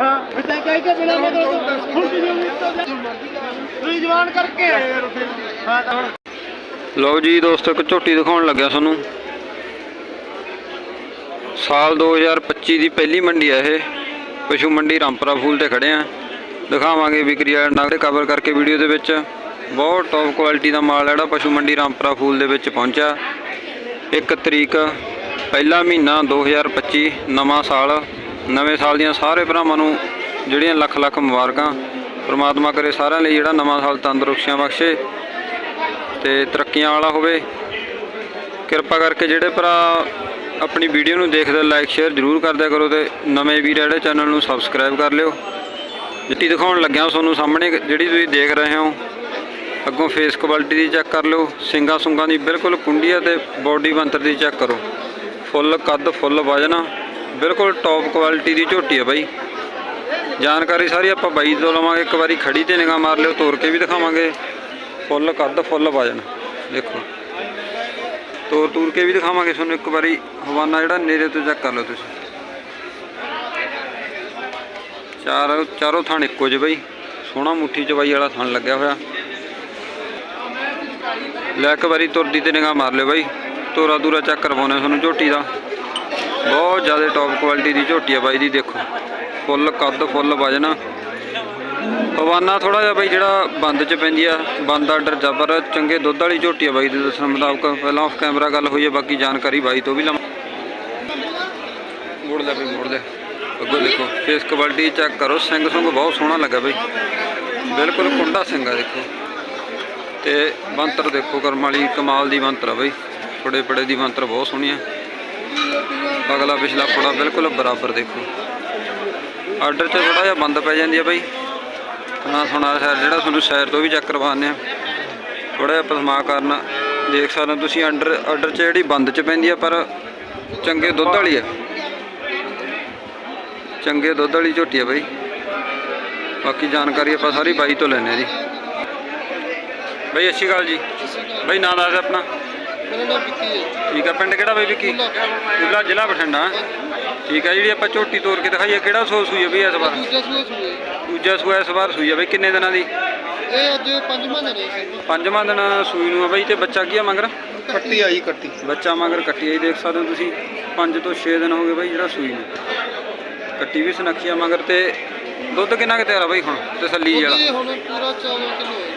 ਹਾਂ ਬਿਟਾ ਕਹਿ ਕੇ ਬਿਨਾ ਮਤਲਬ ਹੁਣ ਕੀ ਤੁਸੀਂ ਜਵਾਨ ਕਰਕੇ ਹਾਂ ਤਾਂ ਹੁਣ ਲਓ ਜੀ ਦੋਸਤੋ, ਇੱਕ ਝੋਟੀ ਦਿਖਾਉਣ ਲੱਗਿਆ ਤੁਹਾਨੂੰ। ਸਾਲ 2025 ਦੀ ਪਹਿਲੀ ਮੰਡੀ ਹੈ ਇਹ। ਪਸ਼ੂ ਮੰਡੀ ਰਾਮਪੁਰਾ ਫੂਲ ਤੇ ਖੜੇ ਆ। ਦਿਖਾਵਾਂਗੇ ਵਿਕਰੀ ਵਾਲੇ ਨਗ ਕਵਰ ਕਰਕੇ ਵੀਡੀਓ ਦੇ ਵਿੱਚ। ਬਹੁਤ ਟੌਪ ਕੁਆਲਿਟੀ ਦਾ ਮਾਲ ਜਿਹੜਾ ਪਸ਼ੂ ਮੰਡੀ ਰਾਮਪੁਰਾ ਫੂਲ ਦੇ ਵਿੱਚ ਪਹੁੰਚਿਆ। 1 ਤਰੀਕ, ਪਹਿਲਾ ਮਹੀਨਾ 2025 ਨਵਾਂ ਸਾਲ। ਨਵੇਂ ਸਾਲ ਦੀਆਂ ਸਾਰੇ ਭਰਾਵਾਂ ਨੂੰ ਜਿਹੜੀਆਂ ਲੱਖ ਲੱਖ ਮੁਬਾਰਕਾਂ। ਪ੍ਰਮਾਤਮਾ ਕਰੇ ਸਾਰਿਆਂ ਲਈ ਜਿਹੜਾ ਨਵਾਂ ਸਾਲ ਤੰਦਰੁਸਤੀਆਂ ਬਖਸ਼ੇ ਤੇ ਤਰੱਕੀਆਂ ਵਾਲਾ ਹੋਵੇ। ਕਿਰਪਾ ਕਰਕੇ ਜਿਹੜੇ ਭਰਾ ਆਪਣੀ ਵੀਡੀਓ ਨੂੰ ਦੇਖਦੇ ਲਾਈਕ ਸ਼ੇਅਰ ਜ਼ਰੂਰ ਕਰਦਿਆ ਕਰੋ ਤੇ ਨਵੇਂ ਵੀਰ ਜਿਹੜੇ ਚੈਨਲ ਨੂੰ ਸਬਸਕ੍ਰਾਈਬ ਕਰ ਲਿਓ। ਜਿੱਤੀ ਦਿਖਾਉਣ ਲੱਗਿਆ ਤੁਹਾਨੂੰ ਸਾਹਮਣੇ, ਜਿਹੜੀ ਤੁਸੀਂ ਦੇਖ ਰਹੇ ਹੋ, ਅੱਗੋਂ ਫੇਸ ਕੁਆਲਿਟੀ ਦੀ ਚੈੱਕ ਕਰ ਲਿਓ, ਸਿੰਗਾ ਸੁੰਗਾ ਦੀ ਬਿਲਕੁਲ ਕੁੰਡੀਆ ਹੈ ਤੇ ਬਾਡੀ ਬੰਤਰ ਦੀ ਚੈੱਕ ਕਰੋ। ਫੁੱਲ ਕੱਦ, ਫੁੱਲ ਵਜਨ ਬਿਲਕੁਲ ਟੌਪ ਕੁਆਲਿਟੀ ਦੀ ਝੋਟੀ ਹੈ ਬਾਈ। ਜਾਣਕਾਰੀ ਸਾਰੀ ਆਪਾਂ ਬਾਈ ਤੋਂ ਲਵਾਂਗੇ, ਇੱਕ ਵਾਰੀ ਖੜੀ ਤੇ ਨਿਗਾਹ ਮਾਰ ਲਿਓ ਤੋੜ ਕੇ ਵੀ ਦਿਖਾਵਾਂਗੇ। ਫੁੱਲ ਕੱਦ, ਫੁੱਲ ਵਜਨ, ਦੇਖੋ। ਤੋਰ ਤੂਰ ਕੇ ਵੀ ਦਿਖਾਵਾਂਗੇ ਤੁਹਾਨੂੰ ਇੱਕ ਵਾਰੀ, ਹਵਾਨਾ ਜਿਹੜਾ ਨੇੜੇ ਤੋਂ ਚੈੱਕ ਕਰ ਲਓ ਤੁਸੀਂ। ਚਾਰ, ਚਾਰੋਂ ਥਣ ਇੱਕੋ ਜਿਹੇ ਬਈ, ਸੋਹਣਾ ਮੁੱਠੀ ਚਵਾਈ ਵਾਲਾ ਥਣ ਲੱਗਿਆ ਹੋਇਆ। ਲੈ ਇੱਕ ਵਾਰੀ ਤੁਰਦੀ ਤੇ ਨਿਗਾਹ ਮਾਰ ਲਿਓ ਬਾਈ। ਤੋਰਾ ਦੂਰਾ ਚੈੱਕ ਕਰਵਾਉਣਾ ਤੁਹਾਨੂੰ ਝੋਟੀ ਦਾ। ਬਹੁਤ ਜ਼ਿਆਦਾ ਟੌਪ ਕੁਆਲਿਟੀ ਦੀ ਝੋਟੀ ਆ ਬਾਈ ਦੀ, ਦੇਖੋ। ਫੁੱਲ, ਕੱਦ ਫੁੱਲ ਵਜਨ। ਪਵਾਨਾ ਥੋੜਾ ਜਿਹਾ ਬਾਈ ਜਿਹੜਾ ਬੰਦ ਚ ਪੈਂਦੀ ਆ, ਬੰਦ ਆਰਡਰ ਜਬਰ, ਚੰਗੇ ਦੁੱਧ ਵਾਲੀ ਝੋਟੀ ਆ ਬਾਈ ਦੇ, ਦੱਸਣ ਮੁਤਾਬਕ। ਪਹਿਲਾਂ ਆਫ ਕੈਮਰਾ ਗੱਲ ਹੋਈ ਹੈ ਬਾਕੀ ਜਾਣਕਾਰੀ ਬਾਈ ਤੋਂ ਵੀ ਲਵਾਂ। ਮੋੜ ਲੈ ਬਈ, ਮੋੜ ਲੈ। ਅੱਗੋਂ ਦੇਖੋ ਫੇਸ ਕੁਆਲਿਟੀ ਚੈੱਕ ਕਰੋ, ਸਿੰਘ ਸੁੰਗ ਬਹੁਤ ਸੋਹਣਾ ਲੱਗਾ ਬਈ। ਬਿਲਕੁਲ ਕੁੰਡਾ ਸਿੰਘ ਆ, ਦੇਖੋ। ਤੇ ਬੰਤਰ ਦੇਖੋ, ਕਰਮ ਵਾਲੀ ਕਮਾਲ ਦੀ ਬੰਤਰ ਆ ਬਈ। ਥੋੜੇ ਪੜੇ ਦੀ ਬੰਤਰ ਬਹੁਤ ਸੋਹਣੀ ਆ। ਅਗਲਾ ਪਿਛਲਾ ਪੜਾ ਬਿਲਕੁਲ ਬਰਾਬਰ ਦੇਖੋ। ਆਰਡਰ 'ਚ ਥੋੜਾ ਜਿਹਾ ਬੰਦ ਪੈ ਜਾਂਦੀ ਹੈ ਬਾਈ। ਨਾ ਸੁਣਾ ਸਰ, ਜਿਹੜਾ ਤੁਹਾਨੂੰ ਸਾਈਡ ਤੋਂ ਵੀ ਚੈੱਕ ਕਰਵਾਉਂਦੇ ਆ। ਥੋੜਾ ਜਿਹਾ ਪਸਮਾ ਕਰਨਾ, ਦੇਖ ਸਕਦੇ ਹੋ ਤੁਸੀਂ ਅੰਡਰ ਆਰਡਰ 'ਚ ਜਿਹੜੀ ਬੰਦ 'ਚ ਪੈਂਦੀ ਆ, ਪਰ ਚੰਗੇ ਦੁੱਧ ਵਾਲੀ ਆ। ਚੰਗੇ ਦੁੱਧ ਵਾਲੀ ਝੋਟੀ ਆ ਬਾਈ। ਬਾਕੀ ਜਾਣਕਾਰੀ ਆਪਾਂ ਸਾਰੀ ਬਾਈ ਤੋਂ ਲੈਣੇ ਆ ਜੀ। ਬਈ ਅੱਛੀ ਗੱਲ ਜੀ। ਬਾਈ, ਨਾਂ ਦੱਸ ਆਪਣਾ। ਮੇਰਾ ਨਾਮ ਵਿੱਕੀ ਹੈ ਠੀਕ ਆ ਪਿੰਡ ਕਿਹੜਾ ਬਈ ਵਿੱਕੀ? ਜ਼ਿਲ੍ਹਾ ਜ਼ਿਲ੍ਹਾ ਬਠਿੰਡਾ। ਠੀਕ ਆ ਜਿਹੜੀ ਆਪਾਂ ਝੋਟੀ ਤੋੜ ਕੇ ਦਿਖਾਈ ਆ ਕਿਹੜਾ ਸੋ ਸੂਈ ਆ ਬਈ ਇਸ ਵਾਰ? ਦੂਜਾ ਸੂਏ ਸੂਏ ਦੂਜਾ ਸੂਆ ਇਸ ਵਾਰ ਸੂਈ ਆ ਬਈ ਕਿੰਨੇ ਦਿਨਾਂ ਦੀ? ਇਹ ਅੱਜ ਪੰਜਵਾਂ ਦਿਨ ਹੈ ਪੰਜਵਾਂ ਦਿਨ ਸੂਈ ਨੂੰ ਆ ਬਈ ਤੇ ਬੱਚਾ ਕੀ ਆ ਮਗਰ? ਕੱਟੀ ਆਈ ਕੱਟੀ। ਬੱਚਾ ਮਗਰ ਕੱਟੀ ਆਈ ਦੇਖ ਸਕਦੇ ਹੋ ਤੁਸੀਂ 5 ਤੋਂ 6 ਦਿਨ ਹੋ ਗਏ ਬਈ ਜਿਹੜਾ ਸੂਈ ਨੂੰ। ਕੱਟੀ ਵੀ ਸੁਨੱਖੀ ਆ ਮਗਰ ਤੇ ਦੁੱਧ ਕਿੰਨਾ ਕੁ ਤਿਆਰ ਆ ਬਈ ਹੁਣ ਤਸੱਲੀ ਵਾਲਾ? ਇਹ ਹੁਣ ਪੂਰਾ 14 ਕਿਲੋ ਹੈ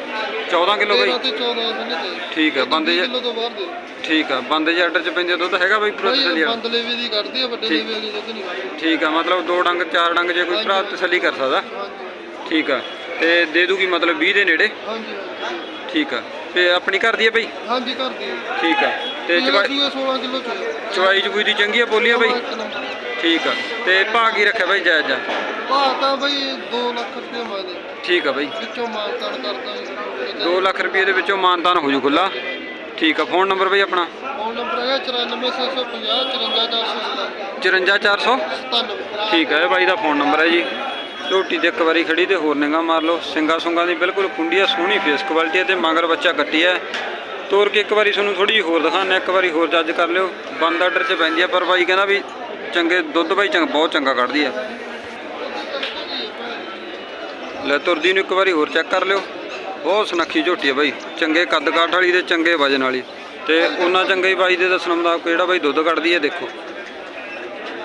14 ਕਿਲੋ 13 ਬਈ? ਤੇ 14 ਇਹਨੇ ਤੇ। ਠੀਕ ਆ ਬੰਦੇ ਕਿਲੋ ਤੋਂ ਬਾਹਰ ਦੇ। ਠੀਕ ਆ ਬੰਦੇ ਜੇ ਆਰਡਰ ਚ ਪੈਂਦੇ ਆ ਦੁੱਧ ਹੈਗਾ ਬਈ ਪੂਰਾ ਤਸੱਲੀ ਭਾਈ ਵਾਲਾ? ਬੰਦ ਲੇਵੇ ਦੀ ਕੱਢਦੀ ਆ ਵੱਡੇ ਲੇਵੇ ਵਾਲੀ ਦੁੱਧ ਨਹੀਂ ਕੱਢਦੀ। ਠੀਕ ਆ ਮਤਲਬ ਦੋ ਡੰਗ ਚਾਰ ਡੰਗ ਜੇ ਕੋਈ ਭਰਾ ਤਸੱਲੀ ਕਰ ਸਕਦਾ? ਹਾਂਜੀ। ਠੀਕ ਆ ਤੇ ਦੇ ਦੂਗੀ ਮਤਲਬ 20 ਦੇ ਨੇੜੇ? ਹਾਂਜੀ ਹਾਂਜੀ। ਠੀਕ ਆ ਤੇ ਆਪਣੀ ਘਰ ਦੀ ਆ ਬਈ? ਹਾਂਜੀ ਕਰਦੀ ਹੈ ਠੀਕ ਆ ਤੇ ਇਹ ਚਵਾਈ 16 ਕਿਲੋ ਚ ਚਵਾਈ ਦੀ ਚੰਗੀ ਆ ਬੋਲੀ ਆ ਬਈ ਠੀਕ ਆ ਤੇ ਭਾਅ ਕੀ ਰੱਖਿਆ ਬਈ ਜਾਇਜ਼ ਜਾ ਭਾਅ ਤਾਂ ਬਈ 2 ਲੱਖ ਰੁਪਏ ਮੰਗਦੇ ਠੀਕ ਆ ਬਈ। ਵਿੱਚੋਂ ਮਾਨਤਾਨ ਕਰਦਾ 2 ਲੱਖ ਰੁਪਏ ਦੇ ਵਿੱਚੋਂ ਮਾਨਤਾਨ ਹੋ ਜੂ ਖੁੱਲਾ ਠੀਕ ਆ ਫੋਨ ਨੰਬਰ ਬਈ ਆਪਣਾ? ਫੋਨ ਨੰਬਰ ਹੈਗਾ 94650 54497 54497 ਠੀਕ ਹੈ ਬਾਈ ਦਾ ਫੋਨ ਨੰਬਰ ਹੈ ਜੀ। ਝੋਟੀ ਦੇ ਇੱਕ ਵਾਰੀ ਖੜੀ ਤੇ ਹੋਰ ਨਿਗਾ ਮਾਰ ਲਓ। ਸਿੰਗਾ ਸੁੰਗਾ ਦੀ ਬਿਲਕੁਲ ਕੁੰਡੀਆ ਸੋਹਣੀ ਫੇਸ ਕੁਆਲਿਟੀ ਹੈ ਤੇ ਮਗਰ ਬੱਚਾ ਕੱਟੀ ਹੈ। ਤੋਰ ਕੇ ਇੱਕ ਵਾਰੀ ਤੁਹਾਨੂੰ ਥੋੜੀ ਹੋਰ ਹਾਂ ਇੱਕ ਵਾਰੀ ਹੋਰ ਜੱਜ ਕਰ ਲਿਓ। ਬੰਦ ਆਰਡਰ 'ਚ ਪੈਂਦੀ ਹੈ ਪਰ ਬਾਈ ਕਹਿੰਦਾ ਵੀ ਚੰਗੇ ਦੁੱਧ ਬਾਈ ਚੰਗ ਬਹੁਤ ਚੰਗਾ ਕੱਢਦੀ ਹੈ। ਲੈ ਤੁਰਦੀ ਨੂੰ ਇੱਕ ਵਾਰੀ ਹੋਰ ਚੈੱਕ ਕਰ ਲਿਓ। ਬਹੁਤ ਸੁਨੱਖੀ ਝੋਟੀ ਹੈ ਬਾਈ। ਚੰਗੇ ਕੱਦ ਕਾਠ ਵਾਲੀ ਤੇ ਚੰਗੇ ਵਜਨ ਵਾਲੀ। ਤੇ ਉਹਨਾਂ ਚੰਗੇ ਹੀ ਬਾਈ ਦੇ ਦੱਸਣ ਮੁਤਾਬਕ ਜਿਹੜਾ ਬਾਈ ਦੁੱਧ ਕੱਢਦੀ ਹੈ ਦੇਖੋ।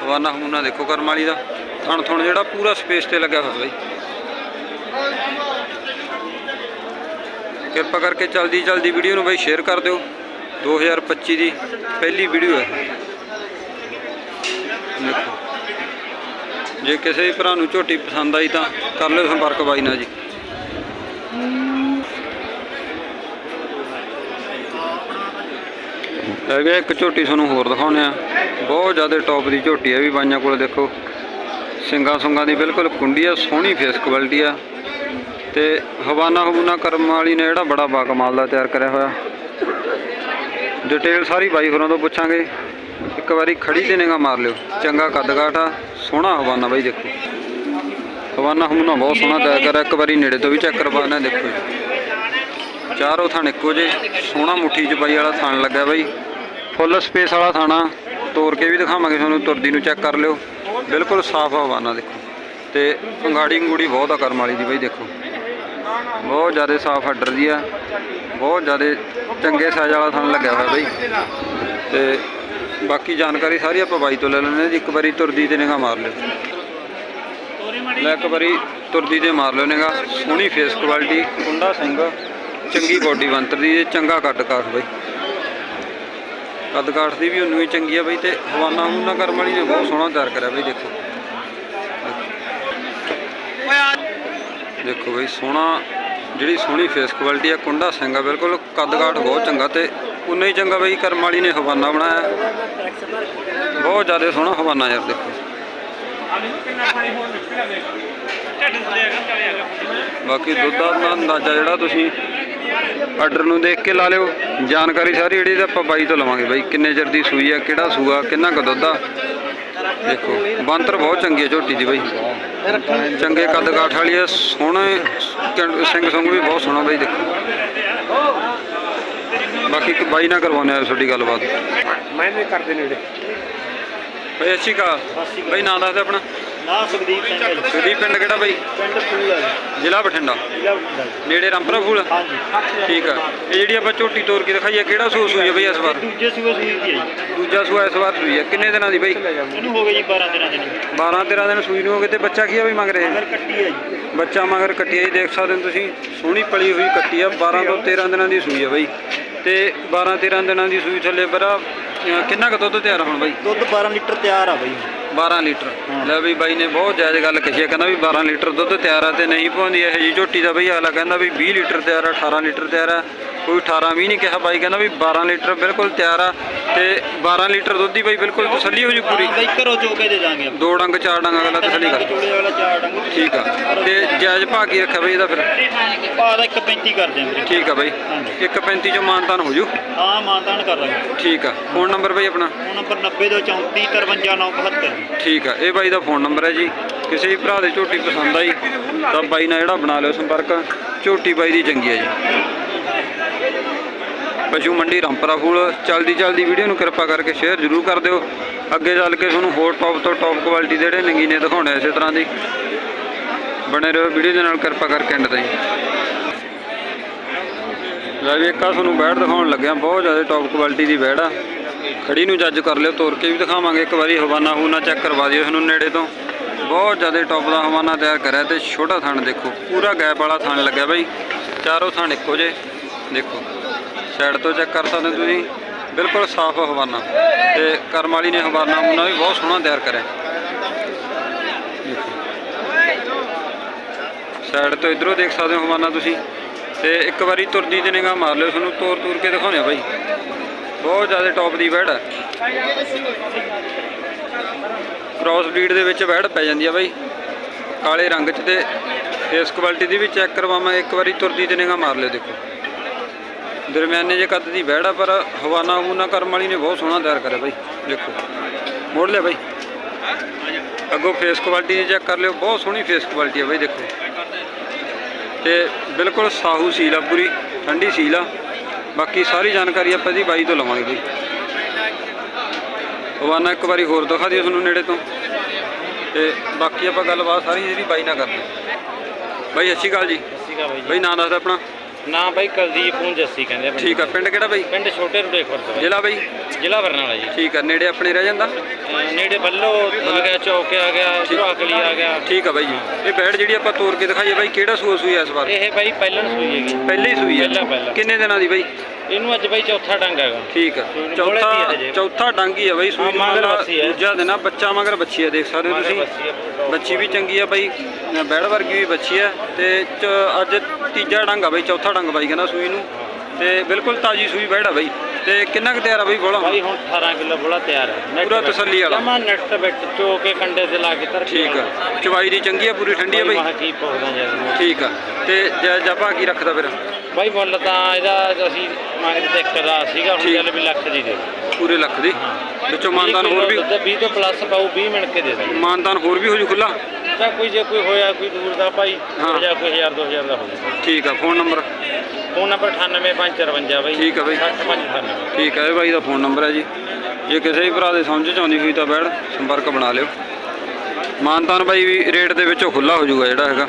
ਹਵਾਨਾ ਹਮੂਨਾ ਦੇਖੋ ਕਰਮ ਵਾਲੀ ਦਾ। ਥਣ ਥਣ ਜਿਹੜਾ ਪੂਰਾ ਸਪੇਸ ਤੇ ਲੱਗਿਆ ਹੋਇਆ ਬਾਈ। ਕਿਰਪਾ ਕਰਕੇ ਜਲਦੀ ਜਲਦੀ ਵੀਡੀਓ ਨੂੰ ਬਾਈ ਸ਼ੇਅਰ ਕਰ ਦਿਓ। 2025 ਦੀ ਪਹਿਲੀ ਵੀਡੀਓ ਹੈ। ਦੇਖੋ। ਜੇ ਕਿਸੇ ਵੀ ਭਰਾ ਨੂੰ ਝੋਟੀ ਪਸੰਦ ਆਈ ਤਾਂ ਕਰ ਲਿਓ ਸੰਪਰਕ ਬਾਈ ਨਾਲ ਜੀ। ਹੈਗਾ, ਇੱਕ ਝੋਟੀ ਤੁਹਾਨੂੰ ਹੋਰ ਦਿਖਾਉਣੇ ਆ ਬਹੁਤ ਜ਼ਿਆਦਾ ਟੌਪ ਦੀ ਝੋਟੀ ਹੈ ਵੀ, ਬਾਈਆਂ ਕੋਲ ਦੇਖੋ। ਸਿੰਗਾ ਸੁੰਗਾ ਦੀ ਬਿਲਕੁਲ ਕੁੰਡੀ ਆ, ਸੋਹਣੀ ਫੇਸ ਕੁਆਲਿਟੀ ਆ। ਤੇ ਹਵਾਨਾ ਹਵੂਨਾ ਕਰਮ ਵਾਲੀ ਨੇ ਜਿਹੜਾ ਬੜਾ ਬਾ ਕਮਾਲ ਦਾ ਤਿਆਰ ਕਰਿਆ ਹੋਇਆ। ਡਿਟੇਲ ਸਾਰੀ ਬਾਈ ਹੋਰਾਂ ਤੋਂ ਪੁੱਛਾਂਗੇ। ਇੱਕ ਵਾਰੀ ਖੜੀ ਤੇ ਨਿਗਾ ਮਾਰ ਲਿਓ। ਚੰਗਾ ਕੱਦ ਆ, ਸੋਹਣਾ ਹਵਾਨਾ ਬਾਈ, ਦੇਖੋ। ਹਵਾਨਾ ਹਮੂਨਾ ਬਹੁਤ ਸੋਹਣਾ ਤਿਆਰ ਕਰਿਆ। ਇੱਕ ਵਾਰੀ ਨੇੜੇ ਤੋਂ ਵੀ ਚੈੱਕ ਕਰਵਾਉਣਾ ਦੇਖੋ। ਜੀ ਚਾਰੋਂ ਥਣ ਇੱਕੋ ਜੇ ਸੋਹਣਾ ਮੁੱਠੀ ਚ ਬਾਈ ਵਾਲਾ ਥਣ ਲੱਗਾ ਬਾਈ। ਫੁੱਲ ਸਪੇਸ ਵਾਲਾ ਥਾਣਾ। ਤੋੜ ਕੇ ਵੀ ਦਿਖਾਵਾਂਗੇ ਤੁਹਾਨੂੰ, ਤੁਰਦੀ ਨੂੰ ਚੈੱਕ ਕਰ ਲਿਓ। ਬਿਲਕੁਲ ਸਾਫ਼ ਹਵਾਨਾ ਦੇਖੋ। ਤੇ ਅੰਗਾੜੀ ਅੰਗੂੜੀ ਬਹੁਤ ਆ ਕਰਮ ਵਾਲੀ ਦੀ ਬਾਈ, ਦੇਖੋ। ਬਹੁਤ ਜ਼ਿਆਦਾ ਸਾਫ਼ ਹੱਡਰ ਦੀ ਆ। ਬਹੁਤ ਜ਼ਿਆਦਾ ਚੰਗੇ ਸਾਈਜ਼ ਵਾਲਾ ਥਣ ਲੱਗਿਆ ਹੋਇਆ ਬਾਈ। ਤੇ ਬਾਕੀ ਜਾਣਕਾਰੀ ਸਾਰੀ ਆਪਾਂ ਬਾਈ ਤੋਂ ਲੈ ਲੈਂਦੇ ਹਾਂ ਜੀ। ਇੱਕ ਵਾਰੀ ਤੁਰਦੀ ਤੇ ਨਿਗਾਹ ਮਾਰ ਲਿਓ। ਲੈ ਇੱਕ ਵਾਰੀ ਤੁਰਦੀ ਤੇ ਮਾਰ ਲਿਓ ਨਿਗਾਹ। ਸੋਹਣੀ ਫੇਸ ਕੁਆਲਿਟੀ ਕੁੰਡਾ ਸਿੰਘ। ਚੰਗੀ ਬੋਡੀ ਬੰਤਰ ਦੀ ਚੰਗਾ ਕੱਦ ਕਾਠ ਬਈ। ਕੱਦ ਕਾਠ ਦੀ ਵੀ ਉਹਨੂੰ ਹੀ ਚੰਗੀ ਆ ਬਈ, ਤੇ ਹਵਾਨਾ ਹੁਨਾ ਕਰਮ ਵਾਲੀ ਨੇ ਬਹੁਤ ਸੋਹਣਾ ਤਿਆਰ ਕਰਿਆ ਬਈ, ਦੇਖੋ। ਦੇਖੋ ਬਈ, ਸੋਹਣਾ, ਜਿਹੜੀ ਸੋਹਣੀ ਫੇਸ ਕੁਆਲਿਟੀ ਆ, ਕੁੰਡਾ ਸਿੰਘ ਆ, ਬਿਲਕੁਲ ਕੱਦ ਕਾਠ ਬਹੁਤ ਚੰਗਾ ਤੇ ਉਨਾ ਹੀ ਚੰਗਾ ਬਈ ਕਰਮ ਵਾਲੀ ਨੇ ਹਵਾਨਾ ਬਣਾਇਆ। ਬਹੁਤ ਜ਼ਿਆਦਾ ਸੋਹਣਾ ਹਵਾਨਾ ਯਾਰ, ਦੇਖੋ। ਬਾਕੀ ਦੁੱਧ ਦਾ ਅੰਦਾਜ਼ਾ ਜਿਹੜਾ ਤੁਸੀਂ ਆਰਡਰ ਨੂੰ ਦੇਖ ਕੇ ਲਾ ਲਿਓ। ਜਾਣਕਾਰੀ ਸਾਰੀ ਜਿਹੜੀ ਆਪਾਂ ਬਾਈ ਤੋਂ ਲਵਾਂਗੇ ਬਾਈ। ਕਿੰਨੇ ਚਿਰ ਦੀ ਸੂਈ ਆ, ਕਿਹੜਾ ਸੂਆ, ਕਿੰਨਾ ਕੁ ਦੁੱਧ ਆ? ਦੇਖੋ, ਬੰਤਰ ਬਹੁਤ ਚੰਗੀ ਹੈ ਝੋਟੀ ਦੀ ਬਾਈ। ਚੰਗੇ ਕੱਦ ਕਾਠ ਵਾਲੀ ਆ, ਸੋਹਣੇ ਕੰ- ਸਿੰਘ ਸੰਗ ਵੀ ਬਹੁਤ ਸੋਹਣਾ ਬਾਈ, ਦੇਖੋ। ਬਾਕੀ ਇੱਕ ਬਾਈ ਨਾਲ ਕਰਵਾਉਂਦੇ ਆ ਤੁਹਾਡੀ ਗੱਲਬਾਤ। ਮੈਂ ਵੀ ਕਰਦੇ ਨੇੜੇ। ਬਾਈ ਅੱਛੀ ਕਾ ਬਾਈ ਨਾਂ ਦੱਸ ਦੇ ਆਪਣਾ। ਨਾ ਸੁਖਦੀਪ ਸਿੰਘ ਹੈ ਜੀ। ਸੁਦੀਪ ਪਿੰਡ ਕਿਹੜਾ ਬਾਈ? ਪਿੰਡ ਫੂਲ ਹੈ ਜੀ। ਜ਼ਿਲ੍ਹਾ ਬਠਿੰਡਾ। ਜ਼ਿਲ੍ਹਾ ਬਠਿੰਡਾ ਜੀ। ਨੇੜੇ ਰਾਮਪੁਰਾ ਫੂਲ ਹਾਂਜੀ। ਠੀਕ ਆ। ਇਹ ਜਿਹੜੀ ਆਪਾਂ ਝੋਟੀ ਤੋੜ ਕੇ ਦਿਖਾਈ ਆ ਕਿਹੜਾ ਸੂਸ ਸੂਈ ਆ ਬਈ ਇਸ ਵਾਰ? ਦੂਜੇ ਸੂਏ ਸੂਈ ਦੀ ਹੈ ਜੀ। ਦੂਜਾ ਸੂਆ ਇਸ ਵਾਰ ਸੂਈ ਆ। ਕਿੰਨੇ ਦਿਨਾਂ ਦੀ ਬਈ? ਇਹਨੂੰ ਹੋ ਗਏ ਜੀ 12 ਦਿਨਾਂ ਦੇ। ਨੇ 12 13 ਦਿਨ ਸੂਈ ਨੂੰ ਹੋ ਗਏ ਤੇ ਬੱਚਾ ਕੀ ਆ ਵੀ ਮੰਗ ਰਹੇ ਮਗਰ ਕੱਟੀ ਹੈ ਜੀ। ਬੱਚਾ ਮਗਰ ਕੱਟੀ ਆ ਜੀ। ਦੇਖ ਸਕਦੇ ਹੋ ਤੁਸੀਂ ਸੋਹਣੀ ਪਲੀ ਹੋਈ ਕੱਟੀ ਆ। 12 ਤੋਂ 13 ਦਿਨਾਂ ਦੀ ਸੂਈ ਆ ਬਈ। ਤੇ 12 13 ਦਿਨਾਂ ਦੀ ਸੂਈ ਥੱਲੇ ਪਰ ਅਹ, ਕਿੰਨਾ ਕੁ ਦੁੱਧ ਤਿਆਰ ਹੁਣ ਬਈ? ਦੁੱਧ 12 ਲੀਟਰ ਤਿਆਰ ਆ ਬਈ। 12 ਲੀਟਰ। ਲੈ ਬਈ ਬਾਈ ਨੇ ਬਹੁਤ ਜਾਇਜ਼ ਗੱਲ ਕਹੀ ਹੈ ਕਹਿੰਦਾ ਵੀ 12 ਲੀਟਰ ਦੁੱਧ ਤਿਆਰ ਆ ਤੇ ਨਹੀਂ ਪਾਉਂਦੀ ਇਹ ਜੀ ਝੋਟੀ ਦਾ ਬਈ ਅਗਲਾ ਕਹਿੰਦਾ ਵੀ 20 ਲੀਟਰ ਤਿਆਰ ਆ 18 ਲੀਟਰ ਤਿਆਰ ਆ ਕੋਈ 18 ਵੀ ਨਹੀਂ ਕਿਹਾ ਬਾਈ ਕਹਿੰਦਾ ਵੀ 12 ਲੀਟਰ ਬਿਲਕੁਲ ਤਿਆਰ ਆ। ਤੇ 12 ਲੀਟਰ ਦੁੱਧ ਦੀ ਬਾਈ ਬਿਲਕੁਲ ਤਸੱਲੀ ਹੋ ਜੂ ਪੂਰੀ। ਬਈ ਘਰੋਂ ਚੋ ਕੇ ਦੇ ਦਾਂਗੇ ਆਪਾਂ। ਦੋ ਡੰਗ ਚਾਰ ਡੰਗ ਅਗਲਾ ਤਸੱਲੀ ਕਰ। ਚੂੜੇ ਵਾਲਾ ਚਾਰ ਡੰਗ। ਠੀਕ ਆ। ਤੇ ਜਾਇਜ਼ ਭਾਅ ਕੀ ਰੱਖਿਆ ਬਈ ਇਹਦਾ ਫਿਰ? ਪਾ ਦਾ 135 ਕਰ ਦਿਆਂਗੇ। ਠੀਕ ਆ ਬਾਈ। 135 ਚੋਂ ਮਾਨਤਾਨ ਹੋ ਜੂ। ਹਾਂ ਮਾਨਦਾਨ ਕਰ ਲਾਂਗੇ। ਠੀਕ ਆ। ਫੋਨ ਨੰਬਰ ਬਾਈ ਆਪਣਾ? ਫੋਨ ਨੰਬਰ 90 ਤੋਂ 34 53 972 ਠੀਕ ਆ। ਇਹ ਬਾਈ ਦਾ ਫੋਨ ਨੰਬਰ ਹੈ ਜੀ। ਕਿਸੇ ਵੀ ਭਰਾ ਦੇ ਝੋਟੀ ਪਸੰਦ ਆਈ ਤਾਂ ਬਾਈ ਨਾਲ ਜਿਹੜਾ ਬਣਾ ਲਿਓ ਸੰਪਰਕ। ਝੋਟੀ ਬਾਈ ਦੀ ਚੰਗੀ ਹੈ ਜੀ। ਪਸ਼ੂ ਮੰਡੀ ਰਾਮਪਰਾ ਫੂਲ ਚਲਦੀ ਚਲਦੀ ਵੀਡੀਓ ਨੂੰ ਕਿਰਪਾ ਕਰਕੇ ਸ਼ੇਅਰ ਜ਼ਰੂਰ ਕਰ ਦਿਓ। ਅੱਗੇ ਚੱਲ ਕੇ ਤੁਹਾਨੂੰ ਹੋਰ ਟੌਪ ਤੋਂ ਟੌਪ ਕੁਆਲਿਟੀ ਦੇ ਜਿਹੜੇ ਨਗੀਨੇ ਦਿਖਾਉਣੇ ਇਸੇ ਤਰ੍ਹਾਂ ਦੀ। ਬਣੇ ਰਹੋ ਵੀਡੀਓ ਦੇ ਨਾਲ ਕਿਰਪਾ ਕਰਕੇ ਐਂਡ ਤਾਈਂ। ਲੈ ਵੀ ਇੱਕ ਤੁਹਾਨੂੰ ਬੈੜ ਦਿਖਾਉਣ ਲੱਗਿਆ, ਬਹੁਤ ਜ਼ਿਆਦਾ ਟੌਪ ਕੁਆਲਿਟੀ ਦੀ ਬੈੜ ਆ। ਖੜੀ ਨੂੰ ਜੱਜ ਕਰ ਲਿਓ, ਤੋਰ ਕੇ ਵੀ ਦਿਖਾਵਾਂਗੇ। ਇੱਕ ਵਾਰੀ ਹਵਾਨਾ ਹੂਨਾ ਚੈੱਕ ਕਰਵਾ ਦਿਓ ਤੁਹਾਨੂੰ ਨੇੜੇ ਤੋਂ। ਬਹੁਤ ਜ਼ਿਆਦਾ ਟੌਪ ਦਾ ਹਵਾਨਾ ਤਿਆਰ ਕਰਿਆ ਤੇ ਛੋਟਾ ਥਣ ਦੇਖੋ, ਪੂਰਾ ਗੈਪ ਵਾਲਾ ਥਣ ਲੱਗਿਆ ਬਾਈ। ਚਾਰੋਂ ਥਣ ਇੱਕੋ ਜੇ ਦੇਖੋ। ਸਾਈਡ ਤੋਂ ਚੈੱਕ ਕਰ ਸਕਦੇ ਹੋ ਤੁਸੀਂ। ਬਿਲਕੁਲ ਸਾਫ਼ ਹਵਾਨਾ। ਤੇ ਕਰਮ ਵਾਲੀ ਨੇ ਹਵਾਨਾ ਹੂਨਾ ਵੀ ਬਹੁਤ ਸੋਹਣਾ ਤਿਆਰ ਕਰਿਆ। ਸਾਈਡ ਤੋਂ ਇਧਰੋਂ ਦੇਖ ਸਕਦੇ ਹੋ ਹਵਾਨਾ ਤੁਸੀਂ। ਤੇ ਇੱਕ ਵਾਰੀ ਤੁਰਦੀ ਤੇ ਨਿਗਾਹ ਮਾਰ ਲਿਓ, ਤੁਹਾਨੂੰ ਤੋਰ ਤੂਰ ਕੇ ਦਿਖਾਉਣੇ ਆ ਬਾਈ। ਬਹੁਤ ਜ਼ਿਆਦਾ ਟੌਪ ਦੀ ਬੈੜ ਹੈ ਕ੍ਰਾਸ ਬਰੀਡ ਦੇ ਵਿੱਚ ਬੈੜ ਪੈ ਜਾਂਦੀ ਆ ਬਾਈ। ਕਾਲੇ ਰੰਗ 'ਚ ਤੇ ਫੇਸ ਕੁਆਲਿਟੀ ਦੀ ਵੀ ਚੈੱਕ ਕਰਵਾਵਾਂਗੇ। ਇੱਕ ਵਾਰੀ ਤੁਰਦੀ ਤੇ ਨਿਗਾਹ ਮਾਰ ਲਿਓ ਦੇਖੋ। ਦਰਮਿਆਨੇ ਜੇ ਕੱਦ ਦੀ ਆ ਪਰ ਹਵਾਨਾ ਹੂਨਾ ਕਰਮ ਵਾਲੀ ਨੇ ਬਹੁਤ ਸੋਹਣਾ ਤਿਆਰ ਕਰਿਆ ਬਾਈ ਦੇਖੋ। ਮੋੜ ਲਿਆ ਬਾਈ। ਅੱਗੋਂ ਫੇਸ ਕੁਆਲਿਟੀ ਚੈੱਕ ਕਰ ਲਿਓ ਬਹੁਤ ਸੋਹਣੀ ਫੇਸ ਕੁਆਲਿਟੀ ਆ ਬਾਈ ਦੇਖੋ। ਤੇ ਬਿਲਕੁਲ ਸਾਹੂ ਸੀਲ ਆ ਪੂਰੀ ਠੰਡੀ ਸੀਲ ਆ। ਬਾਕੀ ਸਾਰੀ ਜਾਣਕਾਰੀ ਆਪਾਂ ਇਹਦੀ ਬਾਈ ਤੋਂ ਲਵਾਂਗੇ ਬਈ। ਹਵਾਨਾ ਇੱਕ ਵਾਰੀ ਹੋਰ ਦਿਖਾ ਦਿਓ ਤੁਹਾਨੂੰ ਨੇੜੇ ਤੋਂ। ਤੇ ਬਾਕੀ ਆਪਾਂ ਗੱਲਬਾਤ ਸਾਰੀ ਜਿਹੜੀ ਬਾਈ ਨਾਲ ਕਰਦੇ ਹਾਂ। ਬਾਈ ਅੱਛੀ ਗੱਲ ਜੀ। ਸੀਗਾ ਬਾਈ ਬਾਈ ਨਾਂ ਦੱਸ ਆਪਣਾ। ਨਾ ਬਾਈ ਕੁਲਦੀਪ ਨੂੰ ਜੱਸੀ ਕਹਿੰਦੇ ਆ ਠੀਕ ਆ ਪਿੰਡ ਕਿਹੜਾ ਬਾਈ? ਪਿੰਡ ਛੋਟੇ ਰੁੜੇ ਖੁਰਦ ਜ਼ਿਲ੍ਹਾ ਬਾਈ? ਜ਼ਿਲ੍ਹਾ ਬਰਨਾਲਾ ਜੀ। ਠੀਕ ਆ ਨੇੜੇ ਆਪਣੇ ਰਹਿ ਜਾਂਦਾ? ਅਹ ਨੇੜੇ ਬੱਲੋ ਆ ਗਿਆ ਚੌਕ ਆ ਗਿਆ ਝਾਕਲੀ ਆ ਗਿਆ। ਠੀਕ ਆ ਬਾਈ ਜੀ। ਇਹ ਬੈੜ ਜਿਹੜੀ ਆਪਾਂ ਤੋੜ ਕੇ ਦਿਖਾਈਏ ਬਾਈ ਕਿਹੜਾ ਸੂਆ ਸੂਈ ਆ ਇਸ ਵਾਰ? ਇਹ ਬਾਈ ਪਹਿਲਣ ਸੂਈ ਹੈਗੀ। ਪਹਿਲੀ ਸੂਈ ਪਹਿਲਾਂ- ਆ ਪਹਿਲਾਂ। ਕਿੰਨੇ ਦਿਨਾਂ ਦੀ ਬਾਈ? ਇਹਨੂੰ ਅੱਜ ਬਾਈ ਚੌਥਾ ਡੰਗ ਹੈਗਾ। ਠੀਕ ਆ। ਚੌਥਾ। ਚੌਥਾ ਡਾਂਗੀ ਆ ਬਾਈ ਸੂਈ ਹਾਂ, ਮਗਰ ਹੈ। ਦੂਜਾ ਦਿਨ ਆ ਬੱਚਾ ਮਗਰ ਬੱਚੀ ਆ ਦੇਖ ਸਕਦੇ ਹੋ ਤੁਸੀਂ। ਬੱਚੀ ਵੀ ਚੰਗੀ ਆ ਬਾਈ ਬੈੜ ਵਰਗੀ ਵੀ ਬੱਚੀ ਆ ਤੇ ਅੱਜ ਤੀਜਾ ਡੰਗ ਆ ਬਾਈ ਚੌਥਾ ਡੰਗ ਬਾਈ ਕਹਿੰਦਾ ਸੂਈ ਨੂੰ। ਤੇ ਬਿਲਕੁਲ ਤਾਜੀ ਸੂਈ ਬੈੜ ਆ ਬਾਈ। ਤੇ ਕਿੰਨਾ ਕੁ ਤਿਆਰ ਆ ਬਾਈ ਬੋਲਾ? ਬਾਈ ਹੁਣ 18 ਕਿਲੋ ਬੋਲਾ ਤਿਆਰ ਹੈ। ਪੂਰਾ। ਤਸੱਲੀ ਵਾਲਾ। ਜਮਾਂ ਨੈਟ ਵਿੱਚ ਚੋ ਕੇ ਕੰਡੇ ਤੇ ਲਾ ਕੇ ਕੇ ਠੀਕ ਆ। ਚਵਾਈ ਦੀ ਚੰਗੀ ਆ ਪੂਰੀ ਠੰਡੀ ਆ ਬਾਈ ਠੀਕ ਆ। ਤੇ ਜਪਾ ਕੀ ਰੱਖਦਾ ਫਿਰ? ਬਾਈ ਮੁੱਲ ਤਾਂ ਇਹਦਾ ਅਸੀਂ ਮੰਗਦੇ ਤੇ ਇੱਕ ਦਾ ਸੀਗਾ ਹੁਣ ਠੀਕ। ਵੀ ਲੱਖ ਦੀ ਦੇ। ਪੂਰੇ ਲੱਖ ਦੀ। ਵਿੱਚੋਂ ਮਾਨਦਾਨ ਹੋਰ ਵੀ 20 ਤੋਂ ਪਲੱਸ ਪਾਉ 20 ਮਿੰਟ ਕੇ ਦੇ ਦੇ। ਮਾਨਦਾਨ ਹੋਰ ਵੀ ਹੋ ਜੂ ਖੁੱਲਾ ਤਾਂ ਕੋਈ ਜੇ ਕੋਈ ਹੋਇਆ ਕੋਈ ਦੂਰ ਦਾ ਭਾਈ ਹਾਂ। ਜਾਂ ਕੋਈ 1000 2000 ਦਾ ਹੋ ਜਾਊਗਾ ਠੀਕ ਆ ਫੋਨ ਨੰਬਰ ਫੋਨ ਨੰਬਰ 98554 ਬਾਈ। ਠੀਕ ਆ ਬਾਈ। 6598 ਠੀਕ ਹੈ ਬਾਈ ਦਾ ਫੋਨ ਨੰਬਰ ਹੈ ਜੀ। ਜੇ ਕਿਸੇ ਵੀ ਭਰਾ ਦੇ ਸਮਝ ਚ ਆਉਂਦੀ ਹੋਈ ਤਾਂ ਬੈੜ ਸੰਪਰਕ ਬਣਾ ਲਿਓ। ਮਾਨਤਾਨ ਬਾਈ ਵੀ ਰੇਟ ਦੇ ਵਿੱਚੋਂ ਖੁੱਲਾ ਹੋ ਜਾਊਗਾ ਜਿਹੜਾ ਹੈਗਾ।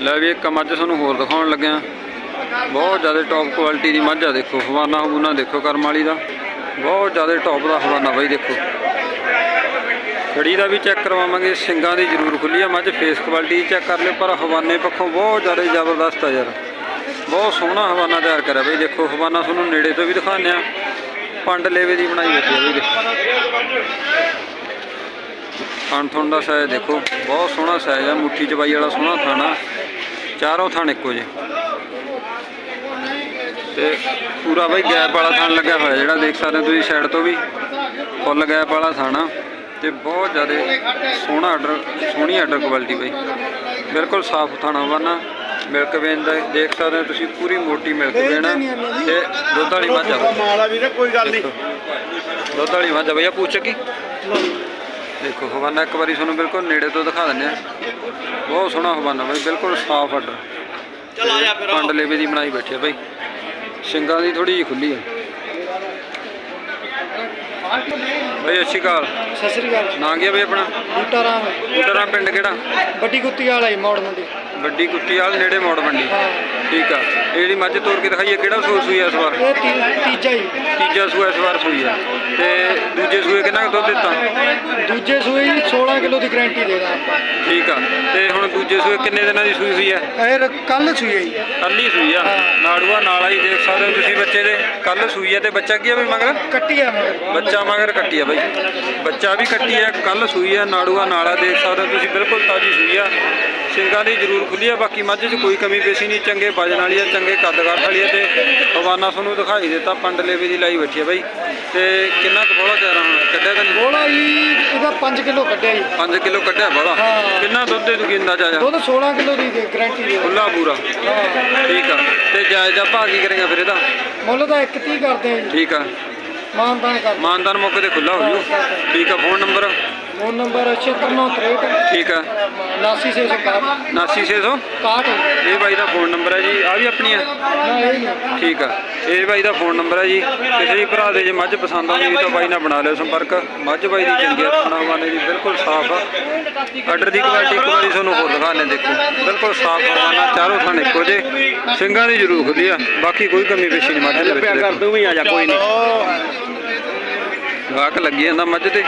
ਲੈ ਵੀ ਇੱਕ ਮੱਝ ਤੁਹਾਨੂੰ ਹੋਰ ਦਿਖਾਉਣ ਲੱਗਿਆ। ਬਹੁਤ ਜ਼ਿਆਦਾ ਟੌਪ ਕੁਆਲਿਟੀ ਦੀ ਮੱਝ ਆ ਦੇਖੋ, ਹਵਾਨਾ ਹਬੂਨਾ ਦੇਖੋ ਕਰਮ ਵਾਲੀ ਦਾ। ਬਹੁਤ ਜ਼ਿਆਦਾ ਟੌਪ ਦਾ ਹਵਾਨਾ ਬਾਈ ਦੇਖੋ। ਖੜੀ ਦਾ ਵੀ ਚੈੱਕ ਕਰਵਾਵਾਂਗੇ, ਸਿੰਗਾਂ ਦੀ ਜ਼ਰੂਰ ਖੁੱਲੀ ਆ ਮੱਝ ਫੇਸ ਕੁਆਲਿਟੀ ਚੈੱਕ ਕਰ ਲਿਓ, ਪਰ ਹਵਾਨੇ ਪੱਖੋਂ ਬਹੁਤ ਜ਼ਿਆਦਾ ਜ਼ਬਰਦਸਤ ਆ ਯਾਰ। ਬਹੁਤ ਸੋਹਣਾ ਹਵਾਨਾ ਤਿਆਰ ਕਰਿਆ ਬਈ ਦੇਖੋ, ਹਵਾਨਾ ਤੁਹਾਨੂੰ ਨੇੜੇ ਤੋਂ ਵੀ ਦਿਖਾਉਂਦੇ ਆ। ਪੰਡ ਲੇਵੇ ਦੀ ਬਣਾਈ ਬੈਠੀ ਹੈ ਬਈ ਦੇਖੋ ਥਣ ਥਣ ਦਾ ਸਾਇਜ਼ ਦੇਖੋ, ਬਹੁਤ ਸੋਹਣਾ ਸਾਈਜ਼ ਆ ਮੁੱਠੀ ਚਬਾਈ ਵਾਲਾ ਸੋਹਣਾ ਥਾਣਾ ਚਾਰੋਂ ਥਣ ਇੱਕੋ ਜਿਹੇ। ਤੇ ਪੂਰਾ ਬਈ ਗੈਪ ਵਾਲਾ ਥਣ ਲੱਗਿਆ ਹੋਇਆ, ਜਿਹੜਾ ਦੇਖ ਸਕਦੇ ਤੁਸੀਂ ਸਾਈਡ ਤੋਂ ਵੀ। ਫੁੱਲ ਗੈਪ ਵਾਲਾ ਥਾਣਾ ਤੇ ਬਹੁਤ ਜ਼ਿਆਦਾ ਸੋਹਣਾ ਆਰਡਰ ਸੋਹਣੀ ਆਰਡਰ ਕੁਆਲਿਟੀ ਬਈ। ਬਿਲਕੁਲ ਸਾਫ਼ ਥਾਣਾ ਵਾਨਾ ਮਿਲਕ ਵੇਨ ਦਾ ਦੇਖ ਸਕਦੇ ਹੋ ਤੁਸੀਂ ਪੂਰੀ ਮੋਟੀ ਮਿਲਕ ਵੇਨ ਆ। ਤੇ ਦੁੱਧ ਵਾਲੀ ਮੱਝ ਆ। ਮਾਲਾ ਵੀਰੇ ਕੋਈ ਗੱਲ ਨਹੀਂ। ਦੁੱਧ ਵਾਲੀ ਮੱਝ ਆ ਬਈ ਆ ਪੁੱਛ ਕੀ ਦੇਖੋ ਹਵਾਨਾ ਇੱਕ ਵਾਰੀ ਤੁਹਾਨੂੰ ਬਿਲਕੁਲ ਨੇੜੇ ਤੋਂ ਦਿਖਾ ਦਿੰਦੇ ਆ। ਬਹੁਤ ਸੋਹਣਾ ਹਵਾਨਾ ਬਈ ਬਿਲਕੁਲ ਸਾਫ਼ ਆਰਡਰ ਚਲ ਆ ਜਾ ਫਿਰ ਪੰਡ ਲੇਵੇ ਦੀ ਬਣਾਈ ਬੈਠੀ ਬਈ। ਸਿੰਗਾਂ ਦੀ ਥੋੜੀ ਜਿਹੀ ਖੁੱਲੀ ਆ। ਬਈ ਅੱਛੀ ਕਾਲ ਸਤਿ ਸ੍ਰੀ ਅਕਾਲ। ਨਾਂ ਕੀ ਆ ਬਈ ਆਪਣਾ? ਬੂਟਾ ਰਾਮ। ਉਟਰਾ ਪਿੰਡ ਕਿਹੜਾ? ਵੱਡੀ ਕੁੱਤੀ ਵਾਲਾ ਹੀ ਮੋੜ ਮੰਡੀ ਵੱਡੀ ਕੁੱਟੀ ਵਾਲ ਨੇੜੇ ਮੋੜ ਮੰਡੀ। ਠੀਕ ਆ। ਇਹ ਜਿਹੜੀ ਮੱਝ ਤੋਰ ਕੇ ਦਿਖਾਈ ਹੈ ਕਿਹੜਾ ਸੂਆ ਸੂਈ ਆ ਇਸ ਵਾਰ? ਇਹ ਤੀ- ਤੀਜਾ ਹੀ। ਤੀਜਾ ਸੂਆ ਇਸ ਵਾਰ ਸੂਈ ਆ। ਤੇ ਦੂਜੇ ਸੂਏ ਕਿੰਨਾ ਕੁ ਦੁੱਧ ਦਿੱਤਾ? ਦੂਜੇ ਸੂਏ ਹੀ 16 ਕਿਲੋ ਦੀ ਗਾਰੰਟੀ ਦੇਦਾ ਆਪਾਂ। ਠੀਕ ਆ। ਤੇ ਹੁਣ ਦੂਜੇ ਸੂਏ ਕਿੰਨੇ ਦਿਨਾਂ ਦੀ ਸੂਈ ਹੋਈ ਆ? ਇਹ ਕੱਲ ਸੂਏ ਹੀ ਕੱਲੀ ਸੂਈ ਆ। ਨਾੜੂਆ ਨਾਲ ਹੀ ਦੇਖ ਸਕਦੇ ਹੋ ਤੁਸੀਂ ਬੱਚੇ ਦੇ। ਕੱਲ ਸੂਈ ਆ ਤੇ ਬੱਚਾ ਕੀ ਆ ਵੀ ਮਗਰ? ਕੱਟੀ ਆ ਮਗਰ। ਬੱਚਾ ਮਗਰ ਕੱਟੀ ਆ ਬਾਈ। ਬੱਚਾ ਵੀ ਕੱਟੀ ਆ ਕੱਲ ਸੂਈ ਆ ਨਾੜੂਆ ਨਾਲਾ ਦੇਖ ਸਕਦੇ ਹੋ ਤੁਸੀਂ ਬਿਲਕੁਲ ਤਾਜੀ ਸੂਈ ਆ। ਸਿੰਗਾਂ ਦੀ ਜ਼ਰੂਰ ਖੁੱਲੀ ਆ ਬਾਕੀ ਮੱਝ 'ਚ ਕੋਈ ਕਮੀ ਪੇਸ਼ੀ ਨਹੀਂ ਚੰਗੇ ਵਜਨ ਵਾਲੀ ਆ ਚੰਗੇ ਕੱਦ ਕਾਠ ਵਾਲੀ ਆ ਤੇ ਹਵਾਨਾ ਤੁਹਾਨੂੰ ਦਿਖਾਈ ਦਿੱਤਾ ਪੰਡ ਲੇਵੇ ਦੀ ਲਾਈ ਬੈਠੀ ਆ ਬਾਈ। ਤੇ ਕਿੰਨਾ ਕੁ ਬੋਲਾ ਤਿਆਰ ਹੁਣ? ਕੱਢਿਆ ਨਹੀਂ? ਬੋਲਾ ਹੀ ਇਹਦਾ 5 ਕਿਲੋ ਕੱਢਿਆ ਜੀ। 5 ਕਿਲੋ ਕੱਢਿਆ ਬੋਲਾ? ਹਾਂ। ਕਿੰਨਾ ਦੁੱਧ ਦੇ ਦੂਗੀ ਅੰਦਾਜ਼ਾ ਜਾ ਦੁੱਧ 16 ਕਿਲੋ ਦੀ ਗਾਰੰਟੀ ਦੇ। ਖੁੱਲਾ ਪੂਰਾ? ਹਾਂ। ਠੀਕ ਆ। ਤੇ ਜਾਇਜ਼ ਆ ਭਾਅ ਕੀ ਕਰੇਗਾ ਫਿਰ ਇਹਦਾ? ਮੁੱਲ ਤਾਂ 1 30 ਕਰਦੇ ਆ ਜੀ। ਠੀਕ ਆ। ਮਾਨਦਾਨ ਕਰ ਮਾਨਦਾਨ ਮੌਕੇ ਤੇ ਖੁੱਲਾ ਹੋ ਜੂ। ਠੀਕ ਆ ਫੋਨ ਨੰਬਰ? ਫੋਨ ਨੰਬਰ 7963 ਠੀਕ ਆ। 89661 79600 61 ਇਹ ਬਾਈ ਦਾ ਫੋਨ ਨੰਬਰ ਹੈ ਜੀ। ਆ ਵੀ ਆਪਣੀ ਨਹੀਂ। ਠੀਕ ਆ। ਇਹ ਬਾਈ ਦਾ ਫੋਨ ਨੰਬਰ ਹੈ ਜੀ। ਕਿਸੇ ਵੀ ਭਰਾ ਦੇ ਜੇ ਮੱਝ ਪਸੰਦ ਆਉਂਦੀ ਤਾਂ ਬਾਈ ਨਾਲ ਬਣਾ ਲਿਓ ਸੰਪਰਕ। ਮੱਝ ਬਾਈ ਦੀ ਚੰਗੀ ਆਪਣਾ ਹਵਾਨੇ ਦੀ ਬਿਲਕੁਲ ਸਾਫ਼ ਆ। ਆਰਡਰ ਦੀ ਕੁਆਲਿਟੀ ਇੱਕ ਵਾਰੀ ਤੁਹਾਨੂੰ ਹੋਰ ਦਿਖਾਣੇ ਦੇਖੋ। ਬਿਲਕੁਲ ਸਾਫ਼ ਹਵਾਨਾ ਚਾਰੋਂ ਥਾਂ ਇੱਕੋ ਜੇ ਸਿੰਘਾਂ ਦੀ ਜ਼ਰੂਰ ਖੁੱਲੀ ਆ। ਬਾਕੀ ਕੋਈ ਕਮੀ ਪੇਸ਼ੀ ਨਹੀਂ ਮੱਝ ਦੇ ਵਿੱਚ ਦੇਖੋ। ਤੂੰ ਵੀ ਆ ਜਾ ਕੋਈ ਨਹੀਂ। ਗਾਹਕ ਲੱਗੀ ਜਾਂਦਾ ਮੱਝ ਤੇ।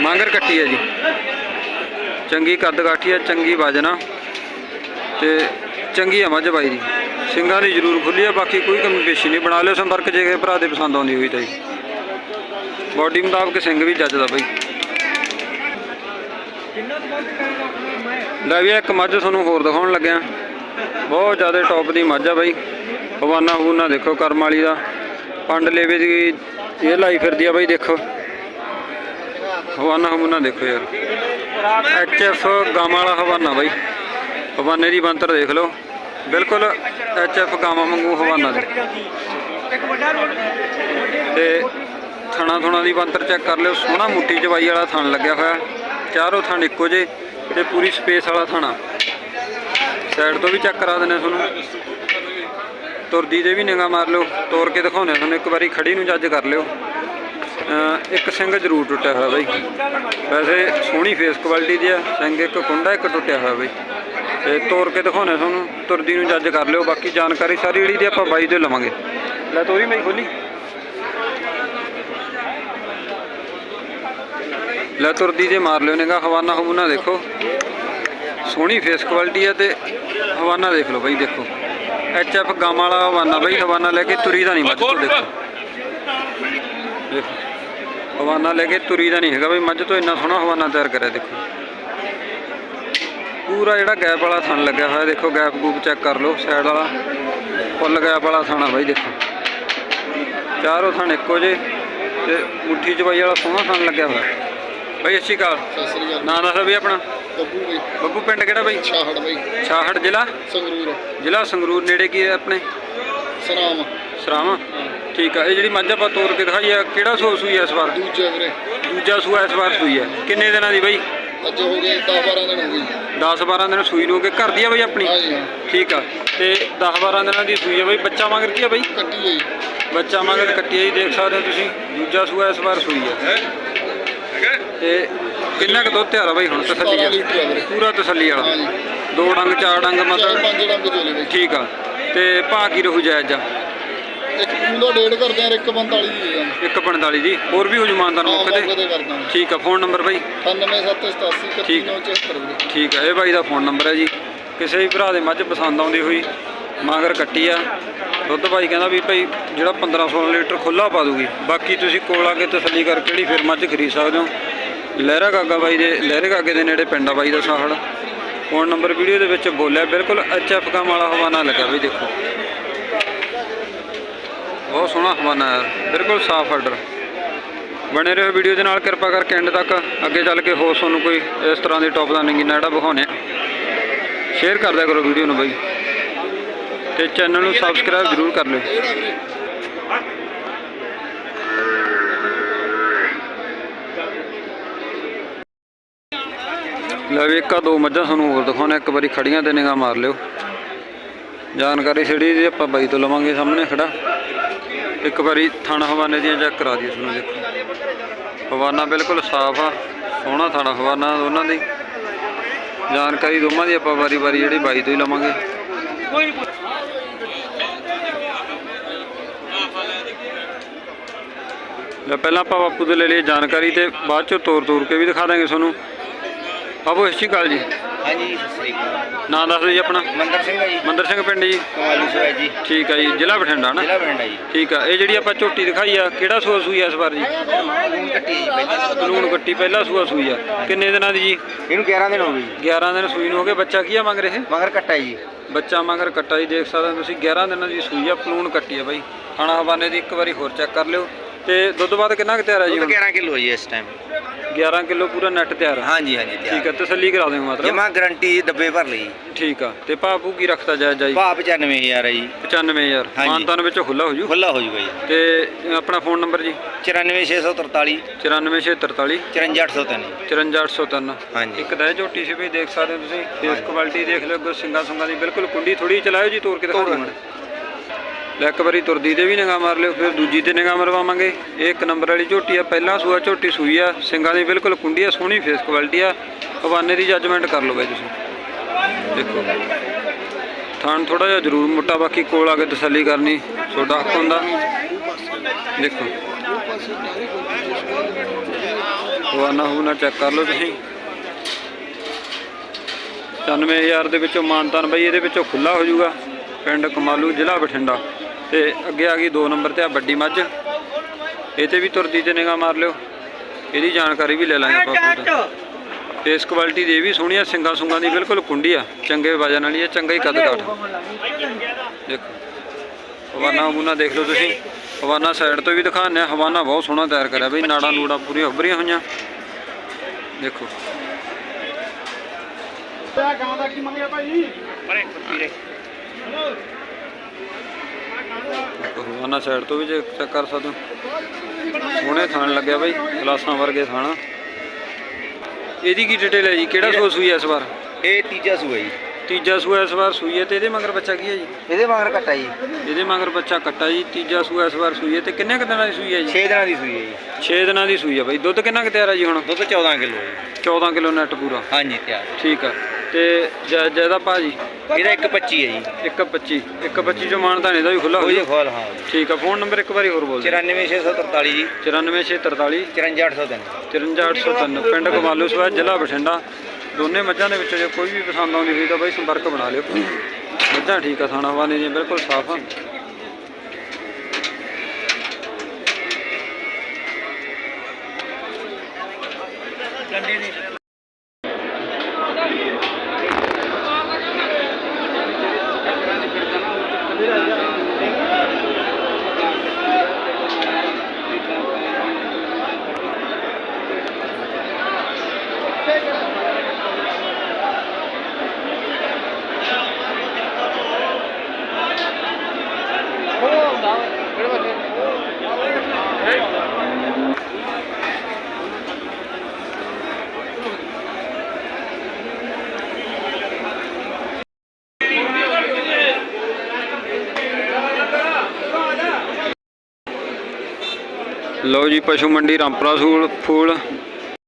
ਮਾਂਗਰ ਕੱਟੀ ਹੈ ਜੀ। ਚੰਗੀ ਕੱਦ ਕਾਠੀ ਹੈ, ਚੰਗੀ ਵਜਨਾ ਤੇ ਚੰਗੀ ਆ ਮੱਝ ਬਾਈ ਦੀ। ਸਿੰਘਾਂ ਦੀ ਜ਼ਰੂਰ ਖੁੱਲੀ ਆ ਬਾਕੀ ਕੋਈ ਕਮੀ ਪੇਸ਼ੀ ਨਹੀਂ। ਬਣਾ ਲਿਓ ਸੰਪਰਕ ਜੇ ਕਿਸੇ ਭਰਾ ਦੇ ਪਸੰਦ ਆਉਂਦੀ ਹੋਈ ਤਾਂ ਜੀ। ਬਾਡੀ ਮੁਤਾਬਕ ਸਿੰਘ ਵੀ ਜੱਜਦਾ ਬਾਈ। ਲੈ ਵੀ ਇੱਕ ਮੱਝ ਤੁਹਾਨੂੰ ਹੋਰ ਦਿਖਾਉਣ ਲੱਗਿਆ। ਬਹੁਤ ਜ਼ਿਆਦਾ ਟੌਪ ਦੀ ਮੱਝ ਆ ਬਾਈ। ਬਵਾਨਾ ਹੂਨਾ ਦੇਖੋ ਕਰਮ ਵਾਲੀ ਦਾ। ਪੰਡ ਲੇਵੇ ਦੀ ਇਹ ਲਾਈ ਫਿਰਦੀ ਆ ਬਾਈ, ਦੇਖੋ। ਹਵਾਨਾ ਹਮੂਨਾ ਦੇਖੋ ਯਾਰ। ਐਚ ਐਫ ਗਾਵਾਂ ਵਾਲਾ ਹਵਾਨਾ ਬਾਈ। ਹਵਾਨੇ ਦੀ ਬੰਤਰ ਦੇਖ ਲਓ। ਬਿਲਕੁਲ ਐਚ ਐਫ ਗਾਵਾਂ ਵਾਂਗੂ ਹਵਾਨਾ ਦੇ। ਤੇ ਥਣਾ ਥੁਣਾ ਦੀ ਬੰਤਰ ਚੈੱਕ ਕਰ ਲਿਓ। ਸੋਹਣਾ ਮੁੱਠੀ ਜਵਾਈ ਵਾਲਾ ਥਣ ਲੱਗਿਆ ਹੋਇਆ। ਚਾਰੋਂ ਥਣ ਇੱਕੋ ਜੇ ਤੇ ਪੂਰੀ ਸਪੇਸ ਵਾਲਾ ਥਣਾ। ਸਾਈਡ ਤੋਂ ਵੀ ਚੈੱਕ ਕਰਾ ਦਿੰਦੇ ਤੁਹਾਨੂੰ। ਤੁਰਦੀ ਦੇ ਵੀ ਨਿਗਾਹ ਮਾਰ ਲਿਓ। ਤੋਰ ਕੇ ਦਿਖਾਉਂਦੇ ਹਾਂ ਤੁਹਾਨੂੰ। ਇੱਕ ਵਾਰੀ ਖੜੀ ਨੂੰ ਜੱਜ ਕਰ ਲਿਓ। ਇੱਕ ਸਿੰਘ ਜ਼ਰੂਰ ਟੁੱਟਿਆ ਹੋਇਆ ਬਾਈ। ਵੈਸੇ ਸੋਹਣੀ ਫੇਸ ਕੁਆਲਿਟੀ ਦੀ ਆ, ਸਿੰਘ ਇੱਕ ਕੁੰਡਾ ਇੱਕ ਟੁੱਟਿਆ ਹੋਇਆ ਬਾਈ। ਤੇ ਤੋਰ ਕੇ ਦਿਖਾਉਂਦੇ ਹਾਂ ਤੁਹਾਨੂੰ, ਤੁਰਦੀ ਨੂੰ ਜੱਜ ਕਰ ਲਿਓ, ਬਾਕੀ ਜਾਣਕਾਰੀ ਸਾਰੀ ਜਿਹੜੀ ਦੀ ਆਪਾਂ ਬਾਈ ਤੋਂ ਲਵਾਂਗੇ। ਲੈ ਤੋਰੀ ਬਾਈ, ਖੋਲੀ। ਲੈ ਤੁਰਦੀ ਤੇ ਮਾਰ ਲਿਓ ਨਿਗਾ ਹਵਾਨਾ ਹਵਾਨਾ ਦੇਖੋ। ਸੋਹਣੀ ਫੇਸ ਕੁਆਲਿਟੀ ਆ ਤੇ ਹਵਾਨਾ ਦੇਖ ਲਓ ਬਾਈ, ਦੇਖੋ। ਐਚ ਐਫ ਗਾਮ ਵਾਲਾ ਹਵਾਨਾ ਬਾਈ, ਹਵਾਨਾ ਲੈ ਕੇ ਤੁਰੀ ਦਾ ਨਹੀਂ ਮੱਝ ਦੇਖੋ। ਦੇਖੋ। ਹਵਾਨਾ ਲੈ ਕੇ ਤੁਰੀ ਦਾ ਨਹੀਂ ਹੈਗਾ ਬਈ ਮੱਝ ਤੋਂ ਇੰਨਾ ਸੋਹਣਾ ਹਵਾਨਾ ਤਿਆਰ ਕਰਿਆ ਦੇਖੋ। ਪੂਰਾ ਜਿਹੜਾ ਗੈਪ ਵਾਲਾ ਥਣ ਲੱਗਿਆ ਹੋਇਆ ਦੇਖੋ ਗੈਪ ਗੂਪ ਚੈੱਕ ਕਰ ਲਓ ਸਾਈਡ ਵਾਲਾ। ਫੁੱਲ ਗੈਪ ਵਾਲਾ ਥਾਣਾ ਬਾਈ ਦੇਖੋ। ਚਾਰੋਂ ਥਣ ਇੱਕੋ ਜੇ ਤੇ ਮੁੱਠੀ ਚਵਾਈ ਵਾਲਾ ਸੋਹਣਾ ਥਣ ਲੱਗਿਆ ਹੋਇਆ। ਬਾਈ ਅੱਛੀ ਕਾਲ ਨਾਂ ਦੱਸੋ ਵੀ ਆਪਣਾ। ਬੱਬੂ ਬਈ। ਬੱਬੂ ਪਿੰਡ ਕਿਹੜਾ ਬਾਈ? ਛਾਹੜ ਬਈ। ਛਾਹੜ ਜ਼ਿਲ੍ਹਾ? ਸੰਗਰੂਰ। ਜ਼ਿਲ੍ਹਾ ਸੰਗਰੂਰ ਨੇੜੇ ਕੀ ਹੈ ਆਪਣੇ? ਸਰਾਮ ਸਰਾਵਾਂ? ਠੀਕ ਆ ਇਹ ਜਿਹੜੀ ਮੱਝ ਆਪਾਂ ਤੋਰ ਕੇ ਦਿਖਾਈ ਆ ਕਿਹੜਾ ਸੂਆ ਸੂਈ ਆ ਇਸ ਵਾਰ? ਦੂਜਾ ਵੀਰੇ। ਦੂਜਾ ਸੂਆ ਇਸ ਵਾਰ ਸੂਈ ਆ। ਕਿੰਨੇ ਦਿਨਾਂ ਦੀ ਬਾਈ? ਅੱਜ ਹੋ ਗਏ 10 12 ਦਿਨ ਹੋ ਗਏ 10 12 ਦਿਨ ਸੂਈ ਨੂੰ ਹੋ ਗਏ ਘਰ ਦੀ ਆ ਬਈ ਆਪਣੀ? ਹਾਂ ਜੀ ਹਾਂ। ਠੀਕ ਆ ਤੇ 10 12 ਦਿਨਾਂ ਦੀ ਸੂਈ ਆ ਬਈ। ਬੱਚਾ ਮਗਰ ਕੀ ਆ ਬਈ? ਕੱਟੀ ਹੋਈ ਬੱਚਾ ਮਗਰ ਕੱਟੀ ਆ ਜੀ ਦੇਖ ਸਕਦੇ ਹੋ ਤੁਸੀਂ। ਦੂਜਾ ਸੂਆ ਇਸ ਵਾਰ ਸੂਈ ਆ। ਤੇ ਕਿੰਨਾ ਕੁ ਦੁੱਧ ਤਿਆਰ ਆ ਬਈ ਹੁਣ ਤਸੱਲੀ 17 ਆ ਲੀਟਰ ਆ ਵੀਰੇ। ਪੂਰਾ ਤਸੱਲੀ ਵਾਲਾ। ਦੋ ਡੰਗ ਚਾਰ ਡੰਗ ਮਤਲਬ? ਠੀਕ ਆ ਤੇ ਭਾਅ ਕੀ ਰਹੂ ਜਾਇਜ਼ ਆ? ਇੱਕ ਪੂਰਾ ਡੇਢ ਕਰਦੇ ਆ ਇੱਕ 45 ਦੀ ਦੇ ਦਾਂਗੇ 145 ਜੀ ਹੋਰ ਵੀ ਹੋ ਜੂ ਮਾਨਦਾਰ ਹਾਂ ਮੌਕੇ ਮੌਕੇ ਤੇ ਤੇ ਕਰ ਦਾਂਗੇ ਠੀਕ ਆ ਫੋਨ ਨੰਬਰ ਬਈ? 9787 ਠੀਕ। 3174 ਵੀਰੇ ਠੀਕ ਆ ਇਹ ਬਾਈ ਦਾ ਫੋਨ ਨੰਬਰ ਹੈ ਜੀ। ਕਿਸੇ ਵੀ ਭਰਾ ਦੇ ਮੱਝ ਪਸੰਦ ਆਉਂਦੀ ਹੋਈ ਮਗਰ ਕੱਟੀ ਆ। ਦੁੱਧ ਭਾਈ ਕਹਿੰਦਾ ਵੀ ਭਾਈ ਜਿਹੜਾ 15 16 ਲੀਟਰ ਖੁੱਲਾ ਪਾ ਦੂਗੀ। ਬਾਕੀ ਤੁਸੀਂ ਕੋਲ ਆ ਕੇ ਤਸੱਲੀ ਕਰਕੇ ਜਿਹੜੀ ਫਿਰ ਮੱਝ ਖਰੀਦ ਸਕਦੇ ਹੋ। ਲਹਿਰਾ ਗਾਗਾ ਬਾਈ ਦੇ ਲਹਿਰੇ ਗਾਗੇ ਦੇ ਨੇੜੇ ਪਿੰਡ ਆ ਬਾਈ ਦਾ ਸਾਹੜ। ਫੋਨ ਨੰਬਰ ਵੀਡੀਓ ਦੇ ਵਿੱਚ ਬੋਲਿਆ ਬਿਲਕੁਲ ਐਚ ਐਫ ਕਮ ਵਾਲਾ ਹਵਾਨਾ ਲੱਗਾ ਬਈ ਦੇਖੋ। ਬਹੁਤ ਸੋਹਣਾ ਹਵਾਨਾ ਯਾਰ ਬਿਲਕੁਲ ਸਾਫ਼ ਆਰਡਰ ਬਣੇ ਰਹੋ ਵੀਡੀਓ ਦੇ ਨਾਲ, ਕਿਰਪਾ ਕਰਕੇ ਐਂਡ ਤੱਕ। ਅੱਗੇ ਚੱਲ ਕੇ ਹੋਰ ਤੁਹਾਨੂੰ ਕੋਈ ਇਸ ਤਰ੍ਹਾਂ ਦੀ ਟੌਪ ਦਾ ਨਗੀਨਾ ਜਿਹੜਾ ਵਿਖਾਉਣੇ ਸ਼ੇਅਰ ਕਰ ਦਿਆ ਕਰੋ ਵੀਡੀਓ ਨੂੰ ਬਾਈ। ਤੇ ਚੈਨਲ ਨੂੰ ਸਬਸਕ੍ਰਾਈਬ ਜ਼ਰੂਰ ਕਰ ਲਿਓ। ਇਹਦਾ ਲੈ ਵੀ ਇੱਕਾ ਦੋ ਮੱਝਾਂ ਤੁਹਾਨੂੰ ਹੋਰ ਦਿਖਾਉਣਾ ਇੱਕ ਵਾਰੀ ਖੜੀਆਂ ਤੇ ਨਿਗਾਹ ਮਾਰ ਲਿਓ। ਜਾਣਕਾਰੀ ਛੜੀ ਜੀ ਆਪਾਂ ਬਾਈ ਤੋਂ ਲਵਾਂਗੇ ਸਾਹਮਣੇ ਖੜਾ। ਇੱਕ ਵਾਰੀ ਥਾਣਾ ਹਵਾਨੇ ਦੀਆਂ ਚੈੱਕ ਕਰਾ ਦਈਏ ਤੁਹਾਨੂੰ ਦੇਖੋ। ਹਵਾਨਾ ਬਿਲਕੁਲ ਸਾਫ਼ ਆ, ਸੋਹਣਾ ਥਾਣਾ ਹਵਾਨਾ ਦੋਨਾਂ ਦੀ। ਜਾਣਕਾਰੀ ਦੋਵਾਂ ਦੀ ਆਪਾਂ ਵਾਰੀ-ਵਾਰੀ ਜਿਹੜੀ ਬਾਈ ਤੋਂ ਹੀ ਲਵਾਂਗੇ। ਲੈ ਪਹਿਲਾਂ ਆਪਾਂ ਬਾਪੂ ਤੋਂ ਲੈ ਲਈਏ ਜਾਣਕਾਰੀ ਤੇ ਬਾਅਦ ਚੋਂ ਤੋਰ ਤੋਰ ਕੇ ਵੀ ਦਿਖਾ ਦਾਂਗੇ ਤੁਹਾਨੂੰ। ਬਾਪੂ, ਸਤਿ ਸ਼੍ਰੀ ਅਕਾਲ ਜੀ। ਹਾਂਜੀ ਸਤਿ ਸ੍ਰੀ ਅਕਾਲ। ਨਾਂ ਦੱਸ ਦਿਓ ਜੀ ਆਪਣਾ। ਮੰਦਰ ਸਿੰਘ ਹੈ ਜੀ। ਮੰਦਰ ਸਿੰਘ ਪਿੰਡ ਜੀ। ਕਮਾਲੀ ਸੋਇਆ ਜੀ। ਠੀਕ ਆ ਜੀ ਜ਼ਿਲ੍ਹਾ ਬਠਿੰਡਾ ਨਾ? ਜ਼ਿਲ੍ਹਾ ਹੈ ਜੀ। ਠੀਕ ਆ ਇਹ ਜਿਹੜੀ ਆਪਾਂ ਝੋਟੀ ਦਿਖਾਈ ਆ ਕਿਹੜਾ ਸੂਆ ਸੂਈ ਆ ਇਸ ਵਾਰ ਜੀ? ਹੁਣ ਕੱਟੀ ਜੀ ਪਹਿਲਾਂ ਲੂਣ ਸੂਆ ਸੂਈ ਆ। ਕਿੰਨੇ ਦਿਨਾਂ ਦੀ ਜੀ? ਇਹਨੂੰ 11 ਦਿਨ ਹੋ ਗਏ ਜੀ। 11 ਦਿਨ ਸੂਈ ਨੂੰ ਹੋ ਗਏ ਬੱਚਾ ਕੀ ਆ ਮੰਗ ਰਹੇ? ਮਗਰ ਕੱਟਾ ਜੀ। ਬੱਚਾ ਮਗਰ ਕੱਟਾ ਜੀ ਦੇਖ ਸਕਦੇ ਹੋ ਤੁਸੀਂ 11 ਦਿਨਾਂ ਦੀ ਸੂਈ ਆ ਪਲੂਣ ਕੱਟੀ ਆ ਬਾਈ। ਖਾਣਾ ਹਵਾਨੇ ਦੀ ਇੱਕ ਵਾਰੀ ਹੋਰ ਚੈੱਕ ਕਰ ਲਿਓ। ਤੇ ਦੁੱਧ ਬਾਅਦ ਕਿੰਨਾ ਕੁ ਤਿਆਰ ਆ ਜੀ ਦੁੱਧ ਹੁਣ? 11 ਕਿਲੋ ਜੀ ਇਸ ਟਾਈਮ 11 ਕਿਲੋ ਪੂਰਾ ਨੈਟ ਤਿਆਰ ਆ। ਹਾਂਜੀ ਹਾਂਜੀ ਠੀਕ ਆ ਤਸੱਲੀ ਕਰਾ ਦਿਓ ਮਤਲਬ ਜਮਾ ਗਰੰਟੀ ਡੱਬੇ ਭਰ ਲਈ। ਠੀਕ ਆ ਤੇ ਭਾਪੂ ਕੀ ਰੱਖਤਾ ਜਾਇਜ਼ ਜਾਈ ਭਾਅ 95000 ਹੈ ਜੀ। 95000 ਹਾਂਜੀ। ਮਾਨਤਾਨ ਵਿੱਚ ਖੁੱਲਾ ਹੋ ਜੂ? ਖੁੱਲਾ ਹੋ ਜੂਗਾ ਜੀ। ਤੇ ਆਪਣਾ ਫੋਨ ਨੰਬਰ ਜੀ? 94643 94643 54803 54803 ਹਾਂਜੀ। ਇੱਕ ਦਾ ਝੋਟੀ ਸੀ ਵੀ ਦੇਖ ਸਕਦੇ ਹੋ ਤੁਸੀਂ। ਫੇਸ ਕੁਆਲਿਟੀ ਦੇਖ ਲਿਓ ਅੱਗੋਂ ਸਿੰਗਾ ਸੁੰਗਾ ਦੀ ਬਿਲਕੁਲ ਕੁੰਡੀ ਥੋੜੀ ਚਲਾਇਓ ਜੀ ਤੋੜ ਕੇ ਦਿਖਾ ਦਿਓ ਲੈ ਇੱਕ ਵਾਰੀ ਤੁਰਦੀ ਤੇ ਵੀ ਨਿਗਾਹ ਮਾਰ ਲਿਓ, ਫਿਰ ਦੂਜੀ ਤੇ ਨਿਗਾਹ ਮਰਵਾਵਾਂਗੇ। ਇਹ ਇੱਕ ਨੰਬਰ ਵਾਲੀ ਝੋਟੀ ਆ, ਪਹਿਲਾਂ ਸੂਆ ਝੋਟੀ ਸੂਈ ਆ, ਸਿੰਗਾਂ ਦੀ ਬਿਲਕੁਲ ਕੁੰਡੀ ਆ, ਸੋਹਣੀ ਫੇਸ ਕੁਆਲਿਟੀ ਆ। ਹਵਾਨੇ ਦੀ ਜੱਜਮੈਂਟ ਕਰ ਲਓ ਬਾਈ ਤੁਸੀਂ। ਦੇਖੋ ਥਾਣ ਥੋੜਾ ਜਿਹਾ ਜ਼ਰੂਰ ਮੋਟਾ, ਬਾਕੀ ਕੋਲ ਆ ਕੇ ਤਸੱਲੀ ਕਰਨੀ, ਤੁਹਾਡਾ ਹੱਕ ਹੁੰਦਾ। ਦੇਖੋ। ਹਵਾਨਾ ਹੂਨਾ ਚੈੱਕ ਕਰ ਲਓ ਤੁਸੀਂ। 99000 ਦੇ ਵਿੱਚੋਂ ਮਾਨਤਾਨ ਬਈ, ਇਹਦੇ ਵਿੱਚੋਂ ਖੁੱਲਾ ਹੋ ਜਾਊਗਾ। ਪਿੰਡ ਕਮਾਲੂ, ਜ਼ਿਲ੍ਹਾ ਬਠਿੰਡਾ। ਤੇ ਅੱਗੇ ਆ ਗਈ 2 ਨੰਬਰ ਤੇ ਆ ਵੱਡੀ ਮੱਝ। ਇਹ ਤੇ ਵੀ ਤੁਰਦੀ ਤੇ ਨਿਗਾਹ ਮਾਰ ਲਿਓ। ਇਹਦੀ ਜਾਣਕਾਰੀ ਵੀ ਲੈ ਲਾਂਗੇ ਆਪਾਂ ਖੁਦ। ਫੇਸ ਕੁਆਲਿਟੀ ਦੀ ਇਹ ਵੀ ਸੋਹਣੀ ਆ ਸਿੰਗਾ ਸੁੰਗਾ ਦੀ ਬਿਲਕੁਲ ਕੁੰਡੀ ਆ। ਚੰਗੇ ਵਜਨ ਵਾਲੀ ਆ ਚੰਗਾ ਹੀ ਕੱਦ ਕਾਠ। ਦੇਖੋ ਹਵਾਨਾ ਹਵੂਨਾ ਦੇਖ ਲਓ ਤੁਸੀਂ। ਹਵਾਨਾ ਸਾਈਡ ਤੋਂ ਵੀ ਦਿਖਾਉਂਦੇ ਆ ਹਵਾਨਾ ਬਹੁਤ ਸੋਹਣਾ ਤਿਆਰ ਕਰਿਆ ਬਈ ਨਾੜਾਂ ਨੂੜਾਂ ਪੂਰੀਆਂ ਉੱਭਰੀਆਂ ਹੋਈਆਂ। ਦੇਖੋ। ਆ ਗਾਂ ਦਾ ਕੀ ਮੰਗਿਆ ਭਾਈ? ਹਵਾਨਾ ਸਾਈਡ ਤੋਂ ਵੀ ਜੇ ਚੈੱਕ ਕਰ ਸਕਦੇ ਹੋ। ਸੋਹਣੇ ਥਾਣ ਲੱਗਿਆ ਬਈ ਗਲਾਸਾਂ ਵਰਗੇ ਥਾਣ ਇਹਦੀ ਕੀ ਡਿਟੇਲ ਹੈ ਜੀ? ਕਿਹੜਾ ਸੂਆ ਸੂਈ ਹੈ ਇਸ ਵਾਰ? ਇਹ ਤੀਜਾ ਸੂਆ ਜੀ। ਤੀਜਾ ਸੂਆ ਇਸ ਵਾਰ ਸੂਈ ਹੈ ਤੇ ਇਹਦੇ ਮਗਰ ਬੱਚਾ ਕੀ ਹੈ ਜੀ? ਇਹਦੇ ਮਗਰ ਕੱਟਾ ਜੀ। ਇਹਦੇ ਮਗਰ ਬੱਚਾ ਕੱਟਾ ਜੀ। ਤੀਜਾ ਸੂਆ ਇਸ ਵਾਰ ਸੂਈ ਹੈ ਤੇ ਕਿੰਨੇ ਕੁ ਦਿਨਾਂ ਦੀ ਸੂਈ ਹੈ ਜੀ? 6 ਦਿਨਾਂ ਦੀ ਸੂਈ ਹੈ ਜੀ। 6 ਦਿਨਾਂ ਦੀ ਸੂਈ ਹੈ ਬਈ। ਦੁੱਧ ਕਿੰਨਾ ਕੁ ਤਿਆਰ ਹੈ ਜੀ ਹੁਣ? ਦੁੱਧ 14 ਕਿਲੋ ਹੈ 14 ਕਿਲੋ ਨੈਟ ਪੂਰਾ। ਹਾਂਜੀ ਤਿਆਰ। ਠੀਕ ਆ ਤੇ ਜੈ- ਜੈਦਾ ਭਾਜੀ? ਇਹਦਾ 125 ਹੈ ਜੀ। 125 125 ਚੋਂ ਮਾਨਤਾਨੇ ਦਾ ਵੀ ਖੁੱਲਾ ਹੋ ਜੀ ਫੋਲ ਹਾਂ। ਠੀਕ ਆ ਫੋਨ ਨੰਬਰ ਇੱਕ ਵਾਰੀ ਹੋਰ ਬੋਲ ਦਿਓ। 94643 ਜੀ। 94643 54803 53803 ਪਿੰਡ ਕਮਾਲੂ ਸਵਾ ਜ਼ਿਲ੍ਹਾ ਬਠਿੰਡਾ। ਦੋਨੇ ਮੱਝਾਂ ਦੇ ਵਿੱਚੋਂ ਜੇ ਕੋਈ ਵੀ ਪਸੰਦ ਆਉਂਦੀ ਹੋਈ ਤਾਂ ਬਾਈ ਸੰਪਰਕ ਬਣਾ ਲਿਓ। ਮੱਝਾਂ ਠੀਕ ਆ ਥਾਣਾ ਵਾਲੇ ਜੀ ਬਿਲਕੁਲ ਸਾਫ਼ ਆ। ਕੰਡੇ ਦੀ Ja, ja, ja. ਜੀ ਪਸ਼ੂ ਮੰਡੀ ਰਾਮਪੁਰਾ ਸੂਲ ਫੂਲ।